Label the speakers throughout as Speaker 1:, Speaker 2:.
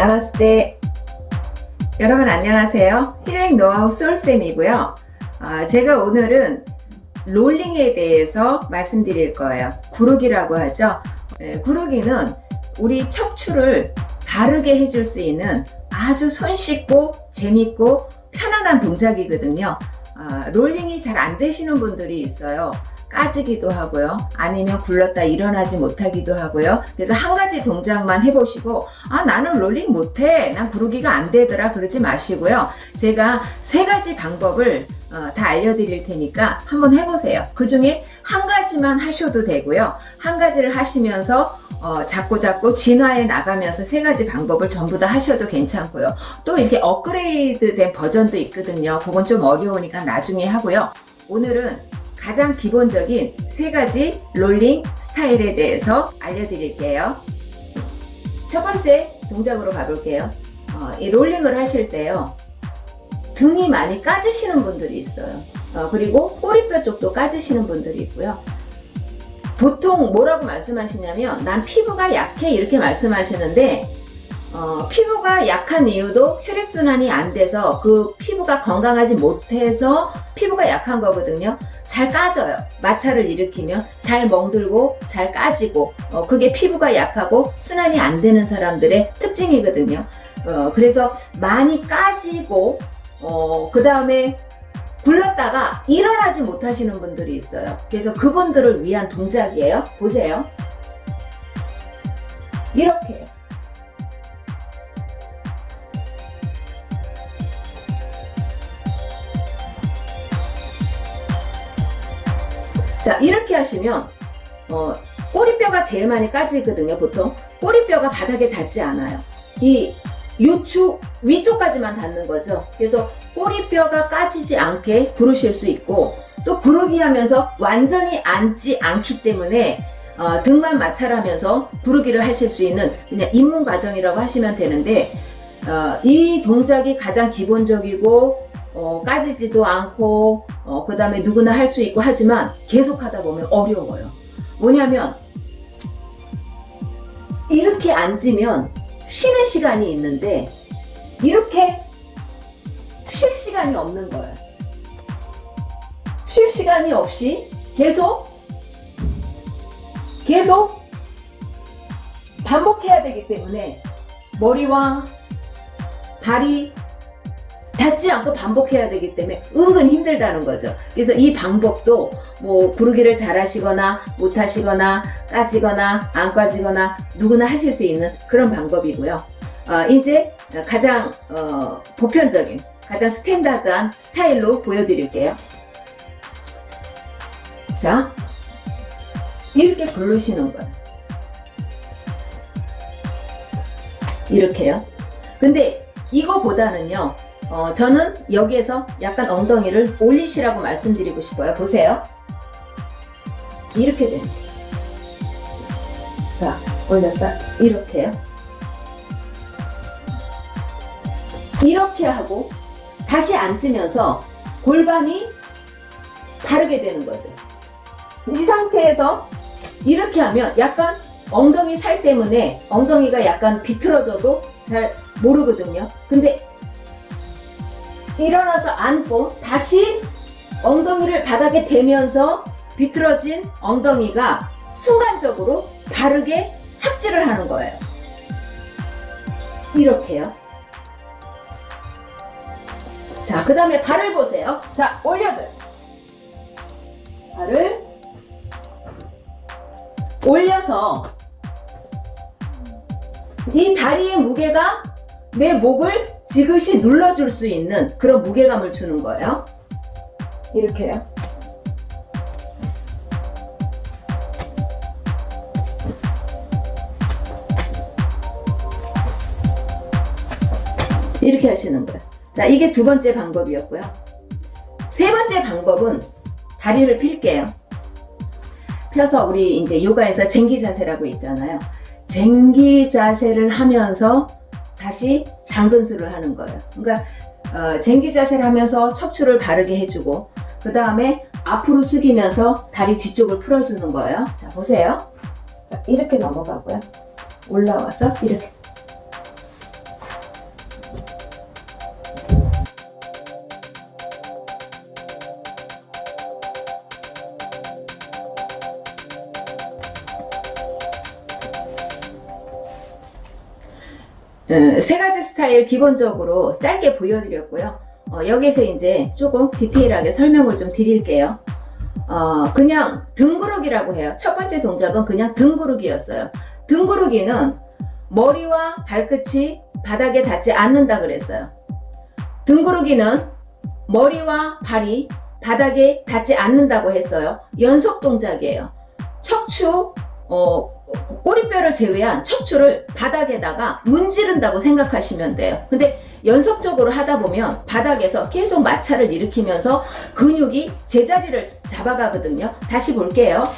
Speaker 1: 나마스테. 여러분 안녕하세요. 힐링 노하우 솔쌤이고요. 아, 제가 오늘은 롤링에 대해서 말씀드릴 거예요. 구르기라고 하죠. 예, 구르기는 우리 척추를 바르게 해줄 수 있는 아주 손쉽고 재밌고 편안한 동작이거든요. 아, 롤링이 잘 안 되시는 분들이 있어요. 까지기도 하고요. 아니면 굴렀다 일어나지 못하기도 하고요. 그래서 한 가지 동작만 해보시고, 아, 나는 롤링 못해. 난 구르기가 안 되더라. 그러지 마시고요. 제가 세 가지 방법을 어, 다 알려드릴 테니까 한번 해보세요. 그 중에 한 가지만 하셔도 되고요. 한 가지를 하시면서 어, 자꾸 자꾸 진화해 나가면서 세 가지 방법을 전부 다 하셔도 괜찮고요. 또 이렇게 업그레이드 된 버전도 있거든요. 그건 좀 어려우니까 나중에 하고요. 오늘은 가장 기본적인 세 가지 롤링 스타일에 대해서 알려드릴게요. 첫 번째 동작으로 가볼게요. 어, 이 롤링을 하실 때요. 등이 많이 까지시는 분들이 있어요. 어, 그리고 꼬리뼈 쪽도 까지시는 분들이 있고요. 보통 뭐라고 말씀하시냐면 난 피부가 약해 이렇게 말씀하시는데 어, 피부가 약한 이유도 혈액순환이 안 돼서 그 피부가 건강하지 못해서 피부가 약한 거거든요. 잘 까져요. 마찰을 일으키면 잘 멍들고 잘 까지고 어, 그게 피부가 약하고 순환이 안 되는 사람들의 특징이거든요. 어, 그래서 많이 까지고 어, 그 다음에 굴렀다가 일어나지 못하시는 분들이 있어요. 그래서 그분들을 위한 동작이에요. 보세요. 이렇게 자, 이렇게 하시면, 어, 꼬리뼈가 제일 많이 까지거든요, 보통. 꼬리뼈가 바닥에 닿지 않아요. 이 요추 위쪽까지만 닿는 거죠. 그래서 꼬리뼈가 까지지 않게 부르실 수 있고, 또 구르기 하면서 완전히 앉지 않기 때문에 어, 등만 마찰하면서 부르기를 하실 수 있는 그냥 입문 과정이라고 하시면 되는데 어, 이 동작이 가장 기본적이고 어, 까지지도 않고 어, 그 다음에 누구나 할 수 있고 하지만 계속 하다 보면 어려워요. 뭐냐면 이렇게 앉으면 쉬는 시간이 있는데 이렇게 쉴 시간이 없는 거예요. 쉴 시간이 없이 계속 계속 반복해야 되기 때문에 머리와 발이 닿지 않고 반복해야 되기 때문에 은근 힘들다는 거죠. 그래서 이 방법도 뭐 구르기를 잘 하시거나 못 하시거나 까지거나 안 까지거나 누구나 하실 수 있는 그런 방법이고요. 어, 이제 가장 어, 보편적인 가장 스탠다드한 스타일로 보여드릴게요. 자, 이렇게 굴르시는 거예요. 이렇게요. 근데 이거보다는요, 어, 저는 여기에서 약간 엉덩이를 올리시라고 말씀드리고 싶어요. 보세요. 이렇게 됩니다. 자, 올렸다. 이렇게요. 이렇게 하고 다시 앉으면서 골반이 바르게 되는 거죠. 이 상태에서 이렇게 하면 약간 엉덩이 살 때문에 엉덩이가 약간 비틀어져도 잘 모르거든요. 근데 일어나서 앉고 다시 엉덩이를 바닥에 대면서 비틀어진 엉덩이가 순간적으로 바르게 착지를 하는 거예요. 이렇게요. 자, 그 다음에 발을 보세요. 자, 올려줘요. 발을 올려서 이 다리의 무게가 내 목을 지그시 눌러줄 수 있는 그런 무게감을 주는 거예요. 이렇게요. 이렇게 하시는 거예요. 자, 이게 두 번째 방법이었고요. 세 번째 방법은 다리를 필게요. 펴서 우리 이제 요가에서 쟁기 자세라고 있잖아요. 쟁기 자세를 하면서 다시 장근수를 하는 거예요. 그러니까 어, 쟁기 자세를 하면서 척추를 바르게 해주고 그 다음에 앞으로 숙이면서 다리 뒤쪽을 풀어주는 거예요. 자 보세요. 자, 이렇게 넘어가고요. 올라와서 이렇게 세 가지 스타일 기본적으로 짧게 보여드렸고요. 어, 여기서 이제 조금 디테일하게 설명을 좀 드릴게요. 어, 그냥 등구르기라고 해요. 첫 번째 동작은 그냥 등구르기였어요. 등구르기는 머리와 발끝이 바닥에 닿지 않는다 그랬어요. 등구르기는 머리와 발이 바닥에 닿지 않는다고 했어요. 연속 동작이에요. 척추, 어, 꼬리뼈를 제외한 척추를 바닥에다가 문지른다고 생각하시면 돼요. 근데 연속적으로 하다 보면 바닥에서 계속 마찰을 일으키면서 근육이 제자리를 잡아가거든요. 다시 볼게요.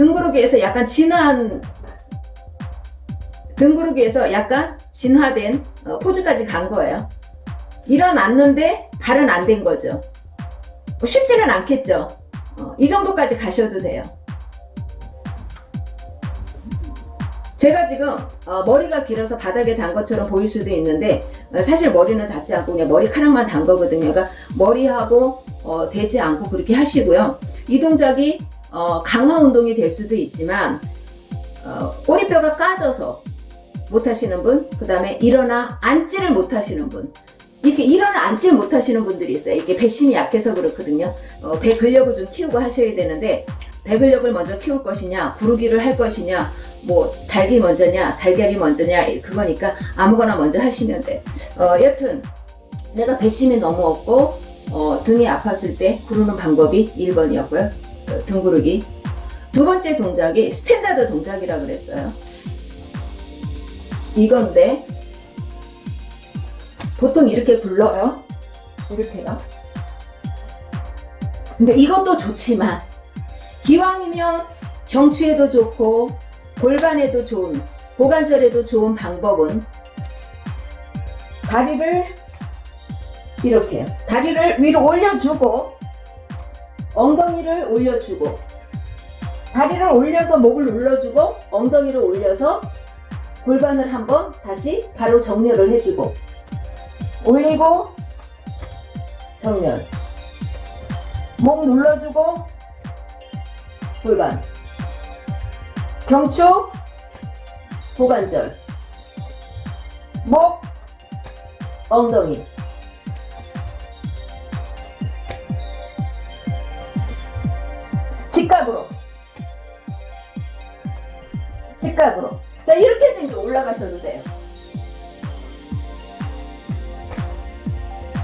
Speaker 1: 등구르기에서 약간 진한 등구르기에서 약간 진화된 어, 포즈까지 간 거예요. 일어났는데 발은 안 된 거죠. 뭐 쉽지는 않겠죠. 어, 이 정도까지 가셔도 돼요. 제가 지금 어, 머리가 길어서 바닥에 단 것처럼 보일 수도 있는데 어, 사실 머리는 닿지 않고 그냥 머리카락만 단 거거든요. 그러니까 머리하고 어, 되지 않고 그렇게 하시고요. 이 동작이 어, 강화 운동이 될 수도 있지만 어, 꼬리뼈가 까져서 못 하시는 분, 그 다음에 일어나 앉지를 못 하시는 분, 이렇게 일어나 앉지를 못 하시는 분들이 있어요. 이게 배심이 약해서 그렇거든요. 어, 배 근력을 좀 키우고 하셔야 되는데 배 근력을 먼저 키울 것이냐, 구르기를 할 것이냐, 뭐 달기 먼저냐, 달걀이 먼저냐 그거니까 아무거나 먼저 하시면 돼. 어, 여튼 내가 배심이 너무 없고 어, 등이 아팠을 때 구르는 방법이 1번이었고요. 어, 등 구르기. 두 번째 동작이 스탠다드 동작이라 그랬어요. 이건데 보통 이렇게 굴러요. 이렇게요. 근데 이것도 좋지만 기왕이면 경추에도 좋고 골반에도 좋은 고관절에도 좋은 방법은 다리를 이렇게 다리를 위로 올려주고 엉덩이를 올려주고 다리를 올려서 목을 눌러주고 엉덩이를 올려서 골반을 한번 다시 바로 정렬을 해주고 올리고 정렬. 목 눌러주고 골반. 경추 고관절. 목 엉덩이 직각으로. 직각으로. 자 이렇게 해서 이제 올라가셔도 돼요.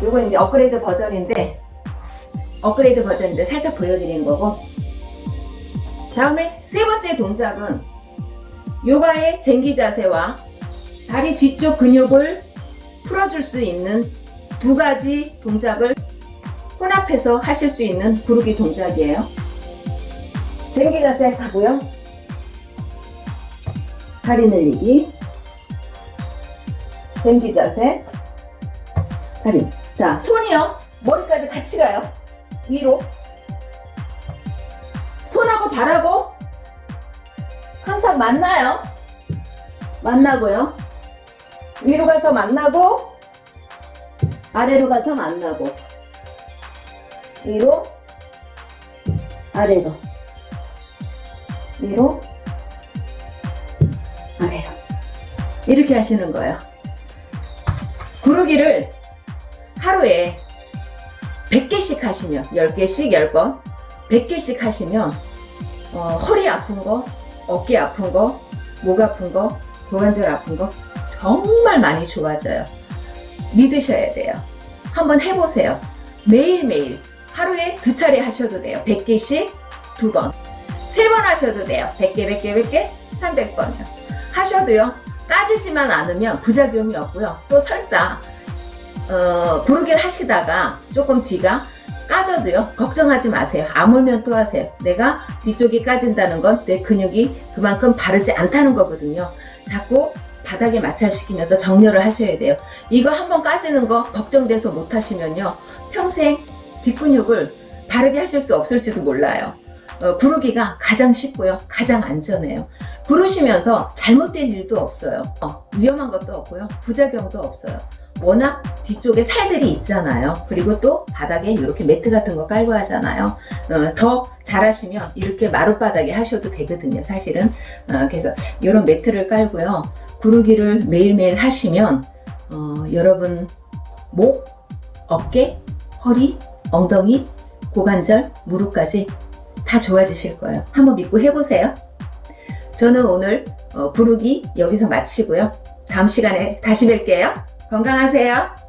Speaker 1: 요거 이제 업그레이드 버전인데 업그레이드 버전인데 살짝 보여드리는 거고. 다음에 세 번째 동작은 요가의 쟁기 자세와 다리 뒤쪽 근육을 풀어줄 수 있는 두 가지 동작을 혼합해서 하실 수 있는 구르기 동작이에요. 쟁기 자세 하고요. 다리 늘리기. 쟁기 자세. 다리. 자, 손이요. 머리까지 같이 가요. 위로. 손하고 발하고 항상 만나요. 만나고요. 위로 가서 만나고 아래로 가서 만나고 위로 아래로 위로 아래로 이렇게 하시는 거예요. 구르기를 하루에 100개씩 하시면 10개씩 10번 100개씩 하시면 어, 허리 아픈 거, 어깨 아픈 거, 목 아픈 거, 고관절 아픈 거 정말 많이 좋아져요. 믿으셔야 돼요. 한번 해보세요. 매일매일 하루에 두 차례 하셔도 돼요. 100개씩 두 번. 세 번 하셔도 돼요. 100개, 100개, 100개, 300번이요. 하셔도요. 까지지만 않으면 부작용이 없고요. 또 설사 어, 구르기를 하시다가 조금 뒤가 까져도요 걱정하지 마세요 아물면 또 하세요 내가 뒤쪽이 까진다는 건 내 근육이 그만큼 바르지 않다는 거거든요 자꾸 바닥에 마찰시키면서 정렬을 하셔야 돼요 이거 한번 까지는 거 걱정돼서 못 하시면요 평생 뒷근육을 바르게 하실 수 없을지도 몰라요 어, 구르기가 가장 쉽고요 가장 안전해요 구르시면서 잘못된 일도 없어요. 어, 위험한 것도 없고요. 부작용도 없어요. 워낙 뒤쪽에 살들이 있잖아요. 그리고 또 바닥에 이렇게 매트 같은 거 깔고 하잖아요. 어, 더 잘하시면 이렇게 마룻바닥에 하셔도 되거든요. 사실은. 어, 그래서 이런 매트를 깔고요. 구르기를 매일매일 하시면 어, 여러분 목, 어깨, 허리, 엉덩이, 고관절, 무릎까지 다 좋아지실 거예요. 한번 믿고 해보세요. 저는 오늘 어, 구르기 여기서 마치고요. 다음 시간에 다시 뵐게요. 건강하세요.